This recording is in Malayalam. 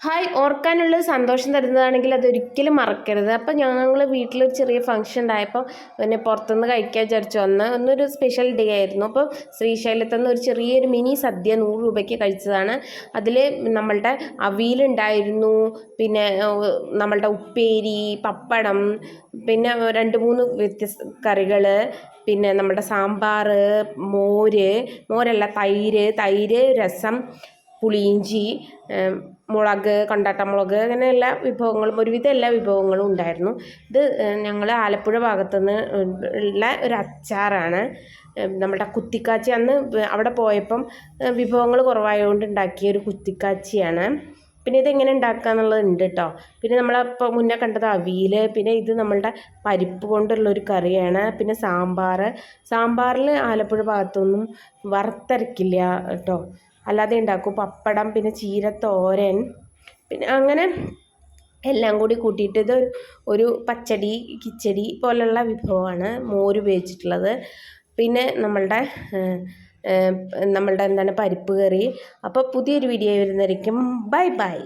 ഹായ് ഓർക്കാനുള്ള സന്തോഷം തരുന്നതാണെങ്കിൽ അതൊരിക്കലും മറക്കരുത്. അപ്പം ഞങ്ങൾ വീട്ടിലൊരു ചെറിയ ഫംഗ്ഷൻ ഉണ്ടായപ്പോൾ പിന്നെ പുറത്തുനിന്ന് കഴിക്കാൻ വിചാരിച്ചു. വന്ന് ഒന്നൊരു സ്പെഷ്യൽ ഡേ ആയിരുന്നു. അപ്പോൾ ശ്രീശൈലത്തു നിന്ന് ഒരു ചെറിയൊരു മിനി സദ്യ നൂറ് രൂപയ്ക്ക് കഴിച്ചതാണ്. അതിൽ നമ്മളുടെ അവിയലുണ്ടായിരുന്നു പിന്നെ നമ്മളുടെ ഉപ്പേരി പപ്പടം പിന്നെ രണ്ട് മൂന്ന് വ്യത്യസ്ത കറികൾ പിന്നെ നമ്മുടെ സാമ്പാർ മോര് മോരല്ല തൈര് തൈര് രസം പുളിയിഞ്ചി മുളക് കണ്ടാട്ടമുളക് അങ്ങനെ എല്ലാ വിഭവങ്ങളും ഒരുവിധം എല്ലാ വിഭവങ്ങളും ഉണ്ടായിരുന്നു. ഇത് ഞങ്ങൾ ആലപ്പുഴ ഭാഗത്തുനിന്ന് ഉള്ള ഒരു അച്ചാറാണ്. നമ്മുടെ കുത്തിക്കാച്ചി അന്ന് അവിടെ പോയപ്പം വിഭവങ്ങൾ കുറവായതുകൊണ്ട് ഉണ്ടാക്കിയ ഒരു കുത്തിക്കാച്ചിയാണ്. പിന്നെ ഇതെങ്ങനെ ഉണ്ടാക്കുക എന്നുള്ളത് ഉണ്ട് കേട്ടോ പിന്നെ നമ്മളിപ്പോൾ മുന്നേ കണ്ടത് അവിയൽ പിന്നെ ഇത് നമ്മളുടെ പരിപ്പ് കൊണ്ടുള്ള ഒരു കറിയാണ് പിന്നെ സാമ്പാർ സാമ്പാറിൽ ആലപ്പുഴ ഭാഗത്തൊന്നും വറുത്തരക്കില്ല കേട്ടോ അല്ലാതെ ഉണ്ടാക്കും. പപ്പടം പിന്നെ ചീരത്തോരൻ പിന്നെ അങ്ങനെ എല്ലാം കൂടി കൂട്ടിയിട്ട് ഇത് ഒരു- പച്ചടി കിച്ചടി പോലുള്ള വിഭവമാണ് മോര് ഉപയോഗിച്ചിട്ടുള്ളത്. പിന്നെ നമ്മളുടെ നമ്മളുടെ എന്താണ് പരിപ്പ് കറി. അപ്പോൾ പുതിയൊരു വീഡിയോ വരുന്നതായിരിക്കും. Bye bye.